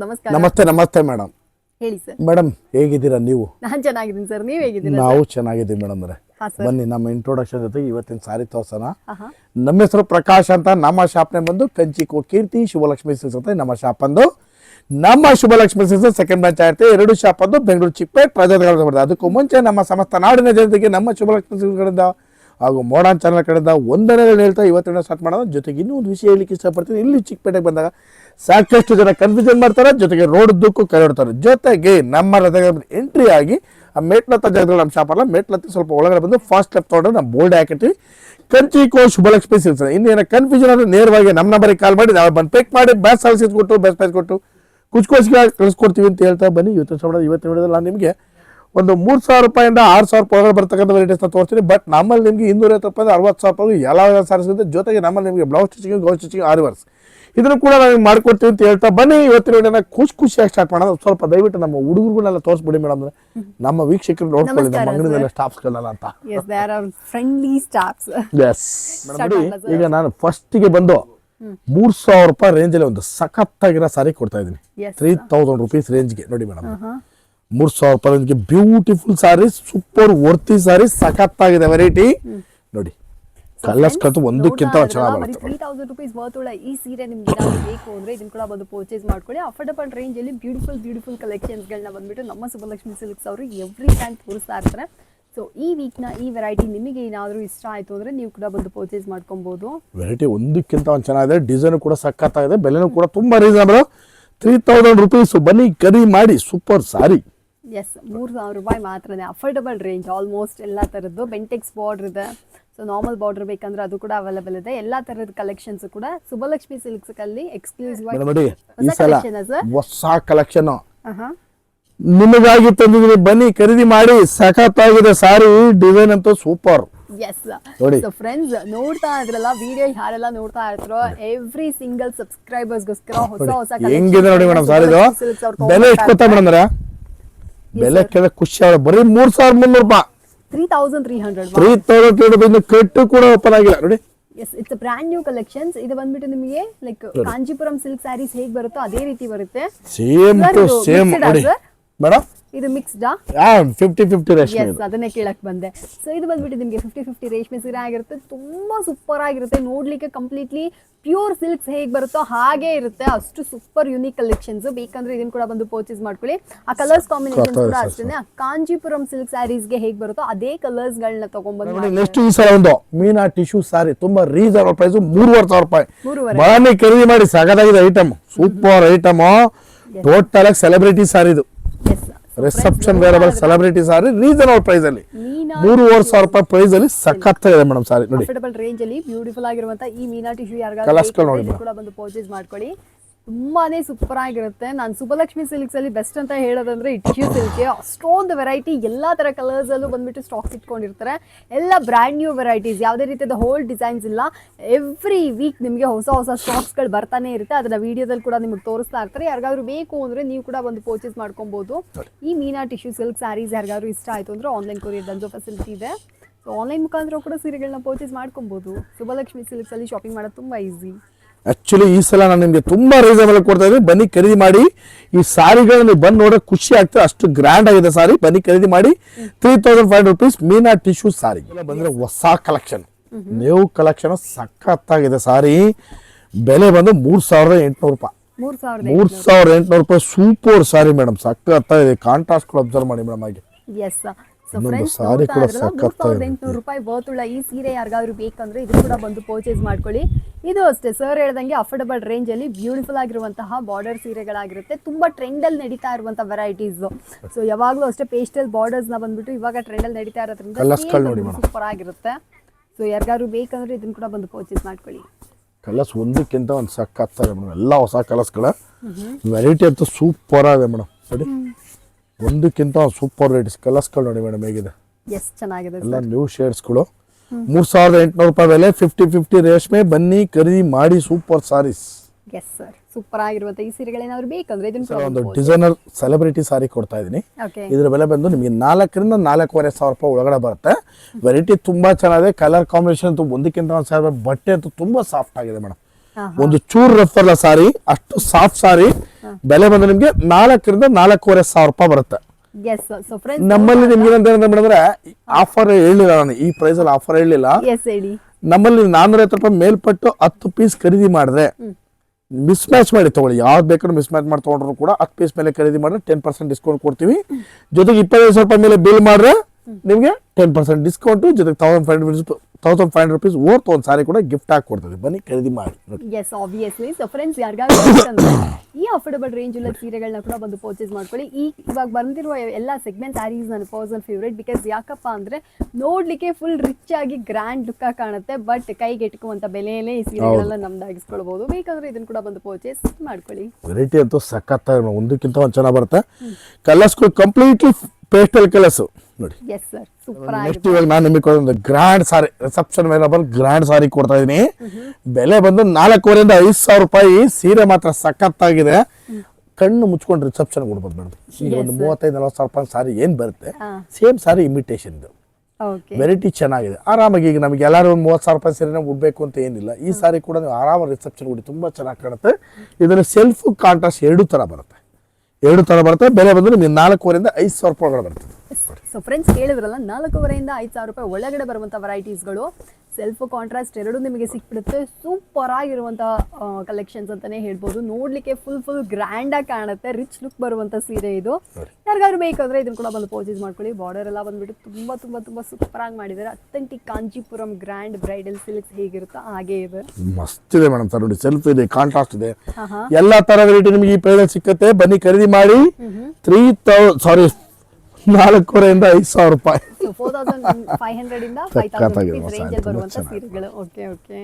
ನಮಸ್ಕಾರ. ನಮಸ್ತೆ ನಮಸ್ತೆ ಮೇಡಮ್. ಹೇಳಿ ಸರ್. ಮೇಡಮ್ ಹೇಗಿದ್ದೀರಾ ನೀವು? ನಾನು ಚೆನ್ನಾಗಿದ್ದೀನಿ ಸರ್. ನೀವು ಹೇಗಿದ್ದೀರಾ ನಾವು ಚೆನ್ನಾಗಿದ್ದೀವಿ ಮೇಡಮ್ ಅವರೇ. ಹಾ ಬನ್ನಿ ನಮ್ಮ ಇಂಟ್ರೊಡಕ್ಷನ್ ಜೊತೆಗೆ ಇವತ್ತಿನ ಸಾರಿ ತೋರ್ಸೋಣ. ಆಹಾ. ನಮ್ಮ ಹೆಸರು ಪ್ರಕಾಶ್ ಅಂತ. ನಮ್ಮ ಶಾಪ್ನೆ ಬಂದು ಕಂಚಿಕೋ ಕೀರ್ತಿ ಶುಭಲಕ್ಷ್ಮಿ ಸಿಲ್ಸ್ ಅಂತ ನಮ್ಮ ಶಾಪ್ ಅಂದು ನಮ್ಮ ಶುಭಲಕ್ಷ್ಮಿ ಸಿಲ್ಸ್ ಸೆಕೆಂಡ್ ಬ್ಯಾಂಚ್ ಆಗಿರುತ್ತೆ ಎರಡು ಶಾಪ್ ಅಂದು ಬೆಂಗಳೂರು ಚಿಕ್ಕಪೇಟ್ ಬರ್ತದೆ ಅದಕ್ಕೂ ಮುಂಚೆ ನಮ್ಮ ಸಮಸ್ತ ನಾಡಿನ ಜನತೆಗೆ ನಮ್ಮ ಶುಭಲಕ್ಷ್ಮಿ ಸಿಲ್ಸ್ ಕಡೆಯಿಂದ ಹಾಗೂ ಮೋಡನ್ ಚಾನಲ್ ಕಡೆಯಿಂದ ವಂದನೆಗಳು ಹೇಳ್ತಾ ಇವತ್ತಿನ ಸ್ಟಾರ್ಟ್ ಮಾಡೋಣ. ಜೊತೆಗೆ ಇನ್ನೂ ಒಂದು ವಿಷಯ ಹೇಳಲಿಕ್ಕೆ ಇಷ್ಟಪಡ್ತೀನಿ. ಇಲ್ಲಿ ಚಿಕ್ಕಪೇಟೆಗೆ ಬಂದಾಗ ಸಾಕಷ್ಟು ಜನ ಕನ್ಫ್ಯೂಷನ್ ಮಾಡ್ತಾರೆ. ಜೊತೆಗೆ ರೋಡ್ದಕ್ಕೂ ಕರೆಡ್ತಾರೆ. ಜೊತೆಗೆ ನಮ್ಮ ರಥ ಎಂಟ್ರಿ ಆಗಿ ಆ ಮೇಟ್ಲತ್ತ ಜಾಗದಲ್ಲಿ ನಮ್ಮ ಶಾಪ್ ಅಲ್ಲ, ಮೇಟ್ಲತ್ತಿ ಸ್ವಲ್ಪ ಒಳಗಡೆ ಬಂದು ಫಾಸ್ಟ್ ಲೆಫ್ಟ್ ತೊಗೊಂಡು ನಾವು ಬೋರ್ಡ್ ಹಾಕಿರ್ತೀವಿ. ಕಂಚಿ ಕೋ ಶುಭಲಕ್ಷ್ಮಿ ಸಿಲ್ಸ್ ಇನ್ನೇನು ಕನ್ಫ್ಯೂಷನ್ ಆದರೆ ನೇರವಾಗಿ ನಮ್ಮ ನಂಬರಿಗೆ ಕಾಲ್ ಮಾಡಿ ನಾವು ಬಂದು ಪೇಕ್ ಮಾಡಿ ಬ್ಯಾಸ್ ಸರ್ವಿಸ್ ಕೊಟ್ಟು ಬೆಸ್ಟ್ ಪ್ರೈಸ್ ಕೊಟ್ಟು ಕುಚ್ಕೋಸ್ಗೆ ಕಳಿಸ್ಕೊಡ್ತೀವಿ ಅಂತ ಹೇಳ್ತಾ ಬನ್ನಿ. ಇವತ್ತು ಇವತ್ತಿನ ವಿಡಿಯೋದಲ್ಲಿ ನಾನು ನಿಮಗೆ ಒಂದು ಮೂರು ಸಾವಿರ ರೂಪಾಯಿಂದ ಆರು ಸಾವಿರ ರೂಪಾಯಿ ಬರ್ತಕ್ಕಂಥ ವೆರೈಟೀಸ್ನ ತೋರಿಸ್ತೀನಿ. ಬಟ್ ನಮ್ಮಲ್ಲಿ ನಿಮಗೆ ಇನ್ನೂರೈವತ್ತು ರೂಪಾಯಿ ಅರವತ್ತು ಸಾವಿರ ರೂಪಾಯಿ ಎಲ್ಲ ಸಾರಿ ಸಿಗುತ್ತೆ ಜೊತೆಗೆ ನಮ್ಮಲ್ಲಿ ನಿಮಗೆ ಬ್ಲೌಸ್ ಸ್ಟಿಚಿಂಗ್ ಗೌ ಸ್ಟಿಚಿಂಗ್ ಆರು ವರ್ಸ್ ಇದನ್ನು ಕೂಡ ನಾವು ಮಾಡ್ಕೊಡ್ತೀವಿ ಅಂತ ಹೇಳ್ತಾ ಬನ್ನಿ. ಇವತ್ತಿನ ವಿಡಿಯೋನ ಖುಷಿ ಖುಷಿಯಾಗಿ ಸ್ಟಾರ್ಟ್ ಮಾಡೋಣ. ಸ್ವಲ್ಪ ದಯವಿಟ್ಟು ನಮ್ಮ ಹುಡುಗರುಗಳನ್ನೆಲ್ಲ ತೋರಿಸ್ಬಿಡಿ ಮೇಡಮ್ ನಮ್ಮ ವೀಕ್ಷಕರು ನೋಡ್ಕೊಳ್ಳಿ ನಮ್ಮ ಅಂಗಡಿನೆಲ್ಲ ಸ್ಟಾಫ್ಸ್ಗಳಲ್ಲ ಅಂತ. ಎಸ್ ಫ್ರೆಂಡ್ಲಿ ಸ್ಟಾಫ್ಸ್ ಈಗ ನಾನು ಫಸ್ಟಿಗೆ ಬಂದು ಮೂರ್ ಸಾವಿರ ರೂಪಾಯಿ ರೇಂಜಲ್ಲಿ ಒಂದು ಸಖತ್ತಾಗಿರೋ ಸಾರಿ ಕೊಡ್ತಾ ಇದ್ದೀನಿ. ತ್ರೀ ತೌಸಂಡ್ ರುಪೀಸ್ ರೇಂಜ್ಗೆ ನೋಡಿ ಮೇಡಮ್ ಮೂರ್ ಸಾವಿರ ರೂಪಾಯಿ ಬ್ಯೂಟಿಫುಲ್ ಸಾರಿ ಸೂಪರ್ ವರ್ತಿ ಸಾರಿ ಸಖತ್ತಾಗಿದೆ ವೆರೈಟಿ ನೋಡಿ ಕಲರ್ಸ್ ಕತ್ತು ಒಂದಕ್ಕಿಂತ ಒಂದ್ ಚೆನ್ನಾಗಿ ಬರೀ ಬರುತ್ತೆ ತ್ರೀ ತೌಸಂಡ್ ರುಪೀಸ್ ವರ್ತ್ ಈ ಸೀರೆ ನಿಮ್ಗೆ ಬೇಕು ಅಂದ್ರೆ ಇದನ್ನ ಕೂಡ ಬಂದು ಪರ್ಚೇಸ್ ಮಾಡ್ಕೊಳ್ಳಿ. ಅಫೋರ್ಡಬಲ್ ರೇಂಜ್ ಅಲ್ಲಿ ಬ್ಯೂಟಿಫುಲ್ ಬ್ಯೂಟಿಫುಲ್ ಕಲೆಕ್ಷನ್ಸ್ ಗಳನ್ನ ಬಂದ್ಬಿಟ್ಟು ನಮ್ಮ ಸುಬ್ಬಲಕ್ಷ್ಮಿ ಸಿಲ್ಕ್ಸ್ ಅವರು ಎವ್ರಿ ಟೈಮ್ ತೋರಿಸ್ತಾ ಇರ್ತಾರೆ. ಸೊ ಈ ವೀಕ್ನ ಈ ವೆರೈಟಿ ನಿಮಗೆ ಏನಾದರೂ ಇಷ್ಟ ಆಯ್ತು ಅಂದ್ರೆ ನೀವು ಕೂಡ ಬಂದು ಪರ್ಚೇಸ್ ಮಾಡ್ಕೊಬಹುದು ವೆರೈಟಿ ಒಂದಕ್ಕಿಂತ ಒಂದು ಚೆನ್ನಾಗಿದೆ ಡಿಸೈನ್ ಕೂಡ ಸಖತ್ತಾಗಿದೆ ಬೆಲೆನೂ ಕೂಡ ತುಂಬಾ ರೀಸನಬಲ್ ತ್ರೀ ತೌಸಂಡ್ ರುಪೀಸ್ ಬನ್ನಿ ಕರಿ ಮಾಡಿ ಸೂಪರ್ ಸಾರಿ ಎಸ್ ಮೂರು ಸಾವಿರ ರೂಪಾಯಿ ಮಾತ್ರನೇ. ಅಫೋರ್ಡಬಲ್ ರೇಂಜ್ ಆಲ್ಮೋಸ್ಟ್ ಎಲ್ಲ ಥರದ್ದು ಬೆಂಟೆಕ್ಸ್ ಬಾರ್ಡರ್ ಇದೆ. ಸೊ ನಾರ್ಮಲ್ ಬಾರ್ಡರ್ ಬೇಕಂದ್ರೆ ಅದು ಕೂಡ ಅವೈಲೇಬಲ್ ಇದೆ. ಎಲ್ಲ ತರದ ಕಲೆಕ್ಷನ್ಸ್ ಕೂಡ ಸುಬ್ಬಲಕ್ಷ್ಮಿ ಸಿಲ್ಕ್ಸ್ ಅಲ್ಲಿ ಎಕ್ಸ್ಕ್ಲೂಸಿವ್ ಆಗಿ ಹೊಸ ಕಲೆಕ್ಷನ್ ನಿಮಗಾಗಿ ತಂದಿದ್ದೀನಿ. ಬನ್ನಿ ಖರೀದಿ ಮಾಡಿ. ಸಖತ್ತಾಗಿದೆ ಸಾರಿ. ಡಿಸೈನ್ ಅಂತೂ ಸೂಪರ್ ಎಸ್. ಸೊ ಫ್ರೆಂಡ್ಸ್ ನೋಡ್ತಾ ಇದ್ರಲ್ಲ ವಿಡಿಯೋ ಯಾರೆಲ್ಲ ನೋಡ್ತಾ ಇರ್ತಾರೋ ಎವ್ರಿ ಸಿಂಗಲ್ ಸಬ್ಸ್ಕ್ರೈಬರ್ಸ್ಗೋಸ್ಕರ ಹೊಸ ಹೊಸ ಹೆಂಗಿದೆ ನೋಡಿ ಮೇಡಮ್ ಸಾರಿದು ಬೆಲೆ ಎಷ್ಟು ಗೊತ್ತಾ ಮೇಡಮ್ ಬೆಲೆ ಕೇಳ ಖುಷಿ ಆಗ ಬರೀ ಮೂರ್ ಸಾವಿರದ ಮುನ್ನೂರು ರೂಪಾಯಿ. Three thousand three hundred three thousand three hundred ಕಟ್ಟು ಕೂಡ ಓಪನ್ ಆಗಿಲ್ಲ. ನೋಡಿ. Yes it's brand new collections ಇದು ಬಂದ್ಬಿಟ್ಟು ನಿಮಗೆ ಲೈಕ್ ಕಾಂಜಿಪುರಂ ಸಿಲ್ಕ್ ಸ್ಯಾರೀಸ್ ಹೇಗೆ ಬರುತ್ತೋ ಅದೇ ರೀತಿ ಬರುತ್ತೆ. ಸೇಮ್ ಟು ಸೇಮ್ ನೋಡಿ. ಮೇಡಮ್ ಇದು ಮಿಕ್ಸ್ಡಾ ಫಿಫ್ಟಿ ಫಿಫ್ಟಿ ರೇಷ್ಮೆ ಎಸ್ ಅದನ್ನೇ ಕೇಳಕ್ ಬಂದೆ. ಸೊ ಇದು ಬಂದ್ಬಿಟ್ಟು ನಿಮಗೆ ಫಿಫ್ಟಿ ಫಿಫ್ಟಿ ರೇಷ್ಮೆ ಸೀರೆ ಆಗಿರುತ್ತೆ. ತುಂಬಾ ಸೂಪರ್ ಆಗಿರುತ್ತೆ. ನೋಡ್ಲಿಕ್ಕೆ ಕಂಪ್ಲೀಟ್ಲಿ ಪ್ಯೂರ್ ಸಿಲ್ಕ್ಸ್ ಹೇಗೆ ಬರುತ್ತೋ ಹಾಗೆ ಇರುತ್ತೆ. ಅಷ್ಟು ಸೂಪರ್ ಯುನಿಕ್ ಕಲೆಕ್ಷನ್ಸ್ ಬೇಕಂದ್ರೆ ಇದನ್ನ ಕೂಡ ಬಂದು ಪರ್ಚೇಸ್ ಮಾಡ್ಕೊಳ್ಳಿ. ಆ ಕಲರ್ಸ್ ಕಾಂಬಿನೇಷನ್ ಕೂಡ ಅಷ್ಟೇ ಕಾಂಜಿಪುರಂ ಸಿಲ್ಕ್ ಸ್ಯಾರೀಸ್ಗೆ ಹೇಗೆ ಬರುತ್ತೋ ಅದೇ ಕಲರ್ಸ್ ಗಳನ್ನ ತಗೊಂಡ್ಬಂದು ನೋಡಿ ನೆಕ್ಸ್ಟ್ ಈ ಸಲ ಒಂದು ಮೀನಾ ಟಿಶ್ಯೂ ಸಾರಿ ತುಂಬಾ ರೀಸನಬಲ್ ಪ್ರೈಸ್ ಮೂರುವರೆ ಸಾವಿರ ರೂಪಾಯಿ. ಮೂರುವರೆ. ಖರೀದಿ ಮಾಡಿ. ಸಗದಾಗಿದೆ ಐಟಮ್ ಸೂಪರ್ ಐಟಮ್ ಟೋಟಲ್ ಆಗಿ ಸೆಲೆಬ್ರಿಟಿ ಸಾರಿ ಇದು. Reception wearable celebrity sari reasonable price ಅಲ್ಲಿ. ಮೂರುವರೆ ಸಾವಿರ ರೂಪಾಯಿ ಪ್ರೈಸ್ ಅಲ್ಲಿ ಇದೆ ಮೇಡಮ್ ಸಾರಿ ನೋಡಿ. ರೇಂಜ್ ಅಲ್ಲಿ ಬ್ಯೂಟಿಫುಲ್ ಆಗಿರುವಂತ ಈ ಮೀನಾ ಟಿಶ್ಯೂ ಯಾರು ಕಲರ್ಸ್ ನೋಡಿ ಯಾರಿಗಾದ್ರೂ ಕೂಡ ಬಂದು ಪರ್ಚೇಸ್ ಮಾಡ್ಕೊಳ್ಳಿ. ತುಂಬಾನೇ ಸೂಪರ್ ಆಗಿರುತ್ತೆ. ನಾನು ಸುಬ್ಬಲಕ್ಷ್ಮಿ ಸಿಲ್ಕ್ಸ್ ಅಲ್ಲಿ ಬೆಸ್ಟ್ ಅಂತ ಹೇಳೋದಂದ್ರೆ ಈ ಟಿಶ್ಯೂ ಸಿಲ್ಕ್ ಅಷ್ಟೊಂದು ವೆರೈಟಿ ಎಲ್ಲಾ ತರ ಕಲರ್ಸ್ ಅಲ್ಲೂ ಬಂದ್ಬಿಟ್ಟು ಸ್ಟಾಕ್ಸ್ ಇಟ್ಕೊಂಡಿರ್ತಾರೆ. ಎಲ್ಲ ಬ್ರ್ಯಾಂಡ್ ನ್ಯೂ ವೆರೈಟೀಸ್ ಯಾವುದೇ ರೀತಿಯಾದ ಹೋಲ್ ಡಿಸೈನ್ಸ್ ಇಲ್ಲ. ಎವ್ರಿ ವೀಕ್ ನಿಮಗೆ ಹೊಸ ಹೊಸ ಸ್ಟಾಕ್ಸ್ಗಳು ಬರ್ತಾನೆ ಇರುತ್ತೆ. ಅದನ್ನ ವಿಡಿಯೋದಲ್ಲಿ ಕೂಡ ನಿಮಗೆ ತೋರಿಸ್ತಾ ಇರ್ತಾರೆ. ಯಾರಿಗಾದ್ರೂ ಬೇಕು ಅಂದ್ರೆ ನೀವು ಕೂಡ ಬಂದು ಪರ್ಚೇಸ್ ಮಾಡ್ಕೊಬಹುದು ಈ ಮೀನಾ ಟಿಶ್ಯೂ ಸಿಲ್ಕ್ ಸ್ಯಾರೀಸ್ ಯಾರಿಗಾದ್ರೂ ಇಷ್ಟ ಆಯ್ತು ಅಂದ್ರೆ ಆನ್ಲೈನ್ ಕೊರಿಯರ್ ದಂಜೋ ಫೆಸಿಲಿಟಿ ಇದೆ. ಸೊ ಆನ್ಲೈನ್ ಮುಖಾಂತರ ಕೂಡ ಸೀರೆಗಳನ್ನ ಪರ್ಚೇಸ್ ಮಾಡ್ಕೊಬಹುದು ಸುಬ್ಬಲಕ್ಷ್ಮಿ ಸಿಲ್ಕ್ಸ್ ಅಲ್ಲಿ ಶಾಪಿಂಗ್ ಮಾಡೋದು ತುಂಬಾ ಈಸಿ ಆಕ್ಚುಲಿ ಈ ಸಲ ನಾನು ನಿಮಗೆ ತುಂಬ ರೀಸನಬಲ್ ಕೊಡ್ತಾ ಇದ್ದೀನಿ. ಬನ್ನಿ ಖರೀದಿ ಮಾಡಿ. ಈ ಸಾರಿಗಳನ್ನ ನೀವು ಬಂದು ನೋಡೋಕೆ ಖುಷಿ ಆಗ್ತದೆ. ಅಷ್ಟು ಗ್ರ್ಯಾಂಡ್ ಆಗಿದೆ ಸಾರಿ. ಬನ್ನಿ ಖರೀದಿ ಮಾಡಿ. Three thousand five rupees Meena tissue sari. ಬಂದರೆ ಹೊಸ ಕಲೆಕ್ಷನ್ ನ್ಯೂ ಕಲೆಕ್ಷನ್ ಸಖತ್ತಾಗಿದೆ ಸಾರಿ. ಬೆಲೆ ಬಂದು ಮೂರು ಸಾವಿರದ ಎಂಟುನೂರು ರೂಪಾಯಿ. ಮೂರ್ ಸಾವಿರದ ಮೂರ್ ಸಾವಿರದ ಎಂಟುನೂರು ರೂಪಾಯಿ ಸೂಪರ್ ಸಾರಿ ಮೇಡಮ್. ಸಖತ್ತಾಗಿದೆ. ಕಾಂಟ್ರಾಸ್ಟ್ ಕೂಡ ಅಬ್ಸರ್ವ್ ಮಾಡಿ ಮೇಡಮ್ ಹಾಗೆ. ಸಾರಿ ಕೂಡ. ಎಂಟುನೂರು ರೂಪಾಯಿ ಬರ್ತುಳ್ಳ ಈ ಸೀರೆ ಯಾರಿಗಾದ್ರೂ ಬೇಕಂದ್ರೆ ಇದು ಕೂಡ ಬಂದು ಪರ್ಚೇಸ್ ಮಾಡ್ಕೊಳ್ಳಿ. ಇದು ಅಷ್ಟೇ ಸರ್ ಹೇಳ್ದಂಗೆ ಅಫೋರ್ಡಬಲ್ ರೇಂಜ್ ಅಲ್ಲಿ ಬ್ಯೂಟಿಫುಲ್ ಆಗಿರುವಂತಹ ಬಾರ್ಡರ್ ಸೀರೆಗಳಾಗಿರುತ್ತೆ. ತುಂಬಾ ಟ್ರೆಂಡ್ ಅಲ್ಲಿ ನಡೀತಾ ಇರುವಂತಹ ವೆರೈಟೀಸ್ ಸೊ ಯಾವಾಗ್ಲೂ ಅಷ್ಟೇ ಪೇಸ್ಟಲ್ ಬಾರ್ಡರ್ಸ್ನ ಬಂದ್ಬಿಟ್ಟು ಇವಾಗ ಟ್ರೆಂಡ್ ಅಲ್ಲಿ ನಡೀತಾ ಇರೋದ್ರಿಂದ ಸೂಪರ್ ಆಗಿರುತ್ತೆ. ಸೊ ಯಾರಿಗಾದ್ರು ಬೇಕಂದ್ರೆ ಇದನ್ನ ಕೂಡ ಬಂದು ಪರ್ಚೇಸ್ ಮಾಡ್ಕೊಳ್ಳಿ. ಕಲರ್ಸ್ ಒಂದಕ್ಕಿಂತ ಒಂದು ಸಖತ್ತಾಗಿದೆ ಮೇಡಮ್. ಎಲ್ಲ ಹೊಸ ಕಲರ್ಸ್ಗಳ ವೆರೈಟಿ ಅಂತೂ ಸೂಪರ್ ಆಗಿದೆ ಮೇಡಮ್. ನೋಡಿ ಒಂದಕ್ಕಿಂತ ಸೂಪರ್ ರೇಟ್ಸ್ ಕಲರ್ಸ್ಗಳು ನೋಡಿ ಮೇಡಮ್ ಹೇಗಿದೆ. ಎಸ್ ಚೆನ್ನಾಗಿದೆ ಎಲ್ಲ ನ್ಯೂ ಶೇಡ್ಸ್ಗಳು ಮೂರ್ ಸಾವಿರದ ಎಂಟುನೂರು ರೂಪಾಯಿ ಬೆಲೆ ಫಿಫ್ಟಿ ಫಿಫ್ಟಿ ರೇಷ್ಮೆ ಬನ್ನಿ ಖರೀದಿ ಮಾಡಿ super saris yes sir super ಆಗಿರುವಂತ ಈ ಸೀರೆಗಳೇನಾದ್ರು ಬೇಕಂದ್ರೆ ಇದನ್ನ ಒಂದು ಡಿಸೈನರ್ ಸೆಲೆಬ್ರಿಟಿ ಸಾರಿ ಕೊಡ್ತಾ ಇದ್ದೀನಿ. ಇದ್ರ ಬೆಲೆ ಬಂದು ನಿಮಗೆ ನಾಲ್ಕರಿಂದ ನಾಲ್ಕೂವರೆ ಸಾವಿರ ರೂಪಾಯಿ ಒಳಗಡೆ ಬರುತ್ತೆ. ವೆರೈಟಿ ತುಂಬಾ ಚೆನ್ನಾಗಿದೆ. ಕಲರ್ ಕಾಂಬಿನೇಷನ್ ಅಂತೂ ಒಂದಕ್ಕಿಂತ ಒಂದು ಸಾವಿರ ಬಟ್ಟೆ ಅಂತೂ ತುಂಬಾ ಸಾಫ್ಟ್ ಆಗಿದೆ ಮೇಡಮ್ ಒಂದು ಚೂರು ರಫ್ ಅಲ್ಲ ಸಾರಿ ಅಷ್ಟು ಸಾಫ್ಟ್ ಸಾರಿ ಬೆಲೆ ಬಂದ್ರೆ ನಿಮ್ಗೆ ನಾಲ್ಕರಿಂದ ನಾಲ್ಕೂವರೆ ಸಾವಿರ ರೂಪಾಯಿ ಬರುತ್ತೆ. ನಮ್ಮಲ್ಲಿ ನಿಮ್ಗೆ ಮಾಡಿದ್ರೆ ಆಫರ್ ಹೇಳಿಲ್ಲ ನಾನು ಈ ಪ್ರೈಸ್ ಅಲ್ಲಿ ಆಫರ್ ಹೇಳಿಲ್ಲ. ನಮ್ಮಲ್ಲಿ ನಾನ್ನೂರೈವತ್ತು ರೂಪಾಯಿ ಮೇಲ್ಪಟ್ಟು ಹತ್ತು ಪೀಸ್ ಖರೀದಿ ಮಾಡಿದ್ರೆ ಮಿಸ್ ಮ್ಯಾಚ್ ಮಾಡಿ ತಗೊಳ್ಳಿ. ಯಾವ್ದು ಬೇಕಾದ್ರೂ ಮಿಸ್ ಮ್ಯಾಚ್ ಮಾಡಿ ತಗೊಂಡ್ರು ಕೂಡ ಹತ್ತು ಪೀಸ್ ಮೇಲೆ ಖರೀದಿ ಮಾಡಿದ್ರೆ ಟೆನ್ ಪರ್ಸೆಂಟ್ ಡಿಸ್ಕೌಂಟ್ ಕೊಡ್ತೀವಿ. ಜೊತೆಗೆ ಇಪ್ಪತ್ತೈದು ಸಾವಿರ ರೂಪಾಯಿ ಮೇಲೆ ಬಿಲ್ ಮಾಡಿದ್ರೆ ನಿಮಗೆ ಟೆನ್ ಪರ್ಸೆಂಟ್ ಡಿಸ್ಕೌಂಟ್ ಜೊತೆಗೆ thousand five hundred thousand five hundred rupees worth ಒಂದು ಸಾರಿ ಕೂಡ ಗಿಫ್ಟ್ ಹಾಕಿ ಕೊಡ್ತದೆ ಬನ್ನಿ ಖರೀದಿ ಮಾಡಿ ಎಸ್ ಆಬ್ವಿಯಸ್ಲಿ ಸೊ ಫ್ರೆಂಡ್ಸ್ ಯಾರಿಗಾದ್ರೂ ಈ ಅಫೋರ್ಡಬಲ್ ರೇಂಜ್ ಉಳ್ಳ ಸೀರೆಗಳನ್ನ ಕೂಡ ಬಂದು ಪರ್ಚೇಸ್ ಮಾಡ್ಕೊಳ್ಳಿ. ಈ ಇವಾಗ ಬಂದಿರುವ ಎಲ್ಲ ಸೆಗ್ಮೆಂಟ್ ಸ್ಯಾರೀಸ್ ನನ್ನ ಪರ್ಸನಲ್ ಫೇವ್ರೇಟ್ ಬಿಕಾಸ್ ಯಾಕಪ್ಪ ಅಂದ್ರೆ ನೋಡ್ಲಿಕ್ಕೆ ಫುಲ್ ರಿಚ್ ಆಗಿ ಗ್ರ್ಯಾಂಡ್ ಲುಕ್ ಕಾಣುತ್ತೆ. ಬಟ್ ಕೈಗೆ ಇಟ್ಕುವಂತ ಬೆಲೆಯಲ್ಲೇ ಈ ಸೀರೆಗಳೆಲ್ಲ ನಮ್ದಾಗಿಸ್ಕೊಳ್ಬಹುದು ಬೇಕಂದ್ರೆ ಇದನ್ನ ಕೂಡ ಬಂದು ಪರ್ಚೇಸ್ ಮಾಡ್ಕೊಳ್ಳಿ. ವೆರೈಟಿ ಅಂತೂ ಸಖತ್ತ ಒಂದಕ್ಕಿಂತ ಒಂದು ಚೆನ್ನಾಗಿ ಬರುತ್ತೆ. ಕಲರ್ಸ್ಗಳು ಕಂಪ್ಲೀಟ್ಲಿ ಪೇಸ್ಟಲ್ ಕಲರ್ಸ್. ನೋಡಿ. ಎಸ್ ಸರ್ ಸೂಪರ್ ನೆಕ್ಸ್ಟ್ ಇವಾಗ ನಾನು ನಿಮಗೆ ಒಂದು grand sari reception available grand sari ಕೊಡ್ತಾ ಇದೀನಿ. ಬೆಲೆ ಬಂದು ನಾಲ್ಕೂವರೆಯಿಂದ ಐದು ಸಾವಿರ ರೂಪಾಯಿ. ಸೀರೆ ಮಾತ್ರ ಸಖತ್ತಾಗಿದೆ. ಕಣ್ಣು ಮುಚ್ಕೊಂಡು ರಿಸೆಪ್ಷನ್ ಕೊಡ್ಬೋದು ಮೇಡಮ್. ಈಗ ಒಂದು ಮೂವತ್ತೈದು ನಲವತ್ತು ಸಾವಿರ ರೂಪಾಯಿ ಸಾರಿ ಏನು ಬರುತ್ತೆ. ಸೇಮ್ ಸಾರಿ ಇಮಿಟೇಷನ್ ಇದು ವೆರೈಟಿ ಚೆನ್ನಾಗಿದೆ. ಆರಾಮಾಗಿ ಈಗ ನಮ್ಗೆ ಎಲ್ಲರೂ ಒಂದು ಮೂವತ್ತು ಸಾವಿರ ರೂಪಾಯಿ ಸೀರೆನ ಉಡ್ಬೇಕು ಅಂತ ಏನಿಲ್ಲ. ಈ ಸಾರಿ ಕೂಡ ನೀವು ಆರಾಮಾಗಿ ರಿಸೆಪ್ಷನ್ ಕೊಡಿ ತುಂಬ ಚೆನ್ನಾಗಿ ಕಾಣುತ್ತೆ. ಇದರಲ್ಲಿ ಸೆಲ್ಫ್ ಕಾಂಟ್ರಾಸ್ಟ್ ಎರಡು ಥರ ಬರುತ್ತೆ. ಎರಡು ಥರ ಬರುತ್ತೆ ಬೆಲೆ ಬಂದು ನಿಮಗೆ ನಾಲ್ಕೂವರೆಯಿಂದ ಐದು ಸಾವಿರ ರೂಪಾಯಿ ಒಳಗಡೆ ಬರುತ್ತೆ ಸೊ ಫ್ರೆಂಡ್ಸ್ ಹೇಳಿದ್ರಲ್ಲ ನಾಲ್ಕೂವರೆಯಿಂದ ಐದು ಸಾವಿರ ರೂಪಾಯಿ ಒಳಗಡೆ ಬರುವಂಥ ವೆರೈಟೀಸ್ಗಳು ಸೆಲ್ಫ್ ಕಾಂಟ್ರಾಸ್ಟ್ ಎರಡು ನಿಮಗೆ ಸಿಕ್ಬಿಡುತ್ತೆ. ಸೂಪರ್ ಆಗಿರುವಂಥ ಕಲೆಕ್ಷನ್ಸ್ ಅಂತಾನೆ ಹೇಳ್ಬೋದು. ನೋಡ್ಲಿಕ್ಕೆ ಫುಲ್ ಫುಲ್ ಗ್ರ್ಯಾಂಡಾಗಿ ಕಾಣುತ್ತೆ. ರಿಚ್ ಲುಕ್ ಬರುವಂಥ ಸೀರೆ ಇದು. ಯಾರಿಗಾದ್ರು ಬೇಕಾದ್ರೆ ಇದನ್ನ ಕೂಡ ಬಂದು ಪರ್ಚೇಸ್ ಮಾಡ್ಕೊಳ್ಳಿ. ಬಾರ್ಡರ್ ಎಲ್ಲ ಬಂದ್ಬಿಟ್ಟು ತುಂಬಾ ತುಂಬಾ ತುಂಬಾ ಸೂಪರ್ ಆಗಿ ಮಾಡಿದ್ದಾರೆ. Authentic Kanchipuram grand bridal silks ಹೇಗಿರುತ್ತೋ ಹಾಗೆ ಇದೆ. ಮಸ್ತ್ ಇದೆ ಮೇಡಮ್ ಸರ್ ನೋಡಿ ಸೆಲ್ಫ್ ಇದೆ ಕಾಂಟ್ರಾಸ್ಟ್ ಇದೆ. ಎಲ್ಲ ತರ ವೆರೈಟಿ ನಿಮಗೆ ಈ ಪ್ರೈಸ್ ಸಿಕ್ಕತ್ತೆ. ಬನ್ನಿ ಖರೀದಿ ಮಾಡಿ. ತ್ರೀ ತೌ ಸಾರಿ ನಾಲ್ಕೂವರೆಯಿಂದ ಐದು ಸಾವಿರ ರೂಪಾಯಿ. So four thousand five hundred ಇಂದ ಫೈವ್ ತೌಸಂಡ್ ಸಖತ್ತಾಗಿದೆ ರುಪೀಸ್ ರೇಂಜಲ್ಲಿ ತುಂಬಾ ಬರುವಂಥ ಚೆನ್ನಾಗಿದೆ. ಸೀರೆಗಳು. ಓಕೆ ಓಕೆ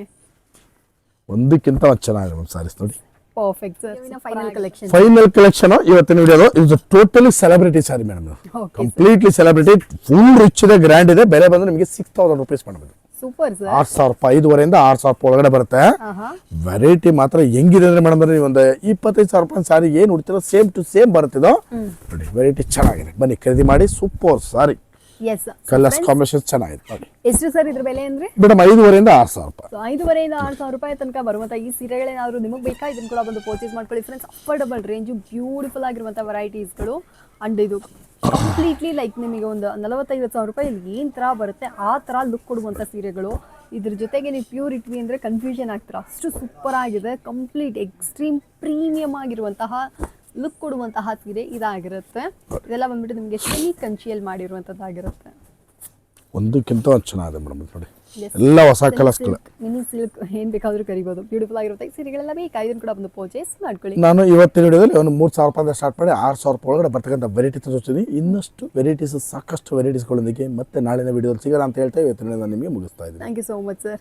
ಒಂದಕ್ಕಿಂತ ಒಂದು ಚೆನ್ನಾಗಿದೆ ಮೇಡಮ್ ಸಾರೀಸ್ ನೋಡಿ. Perfect sir final collection final collection ಇವತ್ತಿನ ವಿಡಿಯೋದು ಇದು totally celebrity sari madam okay completely celebrity full rich ಇದೆ ಗ್ರ್ಯಾಂಡ್ ಇದೆ. ಬೆಲೆ ಬಂದು ನಿಮಗೆ ಸಿಕ್ಸ್ ತೌಸಂಡ್ ರುಪೀಸ್ ಮಾಡಬಹುದು ಸೂಪರ್ ಸರ್. ಆರು ಸಾವಿರ ರೂಪಾಯಿ ಐದುವರೆಯಿಂದ ಆರು ಸಾವಿರ ರೂಪಾಯಿ ಒಳಗಡೆ ಬರುತ್ತೆ. ವೆರೈಟಿ ಮಾತ್ರ ಹೆಂಗಿದೆ ಅಂದ್ರೆ ಮೇಡಮ್ ಅಂದ್ರೆ ಒಂದು ಇಪ್ಪತ್ತೈದು ಸಾವಿರ ರೂಪಾಯಿ ಸಾರಿ ಏನು ಉಡ್ತಿರೋ ಸೇಮ್ ಟು ಸೇಮ್ ಬರುತ್ತಿದೋ ನೋಡಿ ವೆರೈಟಿ ಚೆನ್ನಾಗಿದೆ. ಬನ್ನಿ ಖರೀದಿ ಮಾಡಿ super sari yes colours combination ಚೆನ್ನಾಗಿದೆ. ನೋಡಿ ಎಷ್ಟು ಸರ್ ಇದ್ರ ಬೆಲೆ ಅಂದ್ರೆ? ಮೇಡಮ್ ಐದುವರೆಯಿಂದ ಆರು ಸಾವಿರ ರೂಪಾಯಿ. ಐದುವರೆಯಿಂದ ಆರು ಸಾವಿರ ರೂಪಾಯಿ ತನಕ ಬರುವಂಥ ಈ ಸೀರೆಗಳೇನಾದ್ರು ನಿಮಗೆ ಬೇಕಾ? ಇದನ್ನ ಕೂಡ ಬಂದು ಪರ್ಚೇಸ್ ಮಾಡ್ಕೊಳ್ಳಿ. ಫ್ರೆಂಡ್ಸ್ ಅಫೋರ್ಡಬಲ್ ರೇಂಜು ಬ್ಯೂಟಿಫುಲ್ ಆಗಿರುವಂಥ ವೆರೈಟೀಸ್ಗಳು ಅಂಡ್ ಇದು ಕಂಪ್ಲೀಟ್ಲಿ ಲೈಕ್ ನಿಮಗೆ ಒಂದು ನಲವತ್ತೈವತ್ತು ಸಾವಿರ ರೂಪಾಯಿ ಏನು ಥರ ಬರುತ್ತೆ, ಆ ಥರ ಲುಕ್ ಕೊಡುವಂಥ ಸೀರೆಗಳು. ಇದ್ರ ಜೊತೆಗೆ ನೀವು ಪ್ಯೂರ್ ಇಟ್ವಿ ಅಂದರೆ ಕನ್ಫ್ಯೂಷನ್ ಆಗ್ತೀರಾ. ಅಷ್ಟು ಸೂಪರ್ ಆಗಿದೆ ಕಂಪ್ಲೀಟ್ ಎಕ್ಸ್ಟ್ರೀಮ್ ಪ್ರೀಮಿಯಮ್ ಆಗಿರುವಂತಹ ಲುಕ್ ಕೊಡುವಂತಹ ಸೀರೆ ಇದಾಗಿರುತ್ತೆ. ಇದೆಲ್ಲ ಬಂದ್ಬಿಟ್ಟು ನಿಮಗೆ ಶನಿ ಕಂಚಿಯಲ್ಲಿ ಮಾಡಿರುವಂಥದ್ದಾಗಿರುತ್ತೆ ಒಂದಕ್ಕಿಂತ ಒಂದು ಚೆನ್ನಾಗಿದೆ ಮೇಡಮ್ ನೋಡಿ. ಎಲ್ಲ ಹೊಸ ಕಲರ್ಸ್ಗಳು. ಮಿನಿ ಸಿಲ್ಕ್ ಏನ್ ಬೇಕಾದರೂ ಕರಿಬಹುದು ಬ್ಯೂಟಿಫುಲ್ ಆಗಿರುತ್ತೆ ಸೀರೆಗಳೆಲ್ಲ ಬೇಕು? ಇದನ್ನ ಕೂಡ ಒಂದು ಪರ್ಚೇಸ್ ಮಾಡ್ಕೊಳ್ಳಿ. ನಾನು ಇವತ್ತಿನ ವಿಡಿಯೋದಲ್ಲಿ ಒಂದು ಮೂರು ಸಾವಿರ ರೂಪಾಯಿಂದ ಸ್ಟಾರ್ಟ್ ಮಾಡಿ ಆರು ಸಾವಿರ ರೂಪಾಯಿ ಒಳಗಡೆ ಬರ್ತಕ್ಕಂಥ ವೆರೈಟಿ ತೋರಿಸ್ತೀನಿ. ಇನ್ನಷ್ಟು ವೆರೈಟೀಸ್ ಸಾಕಷ್ಟು ವೆರೈಟೀಸ್ಗಳೊಂದಿಗೆ ಮತ್ತೆ ನಾಳಿನ ವಿಡಿಯೋದಲ್ಲಿ ಸಿಗೋಣ ಅಂತ ಹೇಳ್ತಾ ಇವತ್ತಿನ ವಿಡಿಯೋ ನಾನು ನಿಮಗೆ ಮುಗಿಸ್ತಾ ಇದ್ದೀನಿ. Thank you so much sir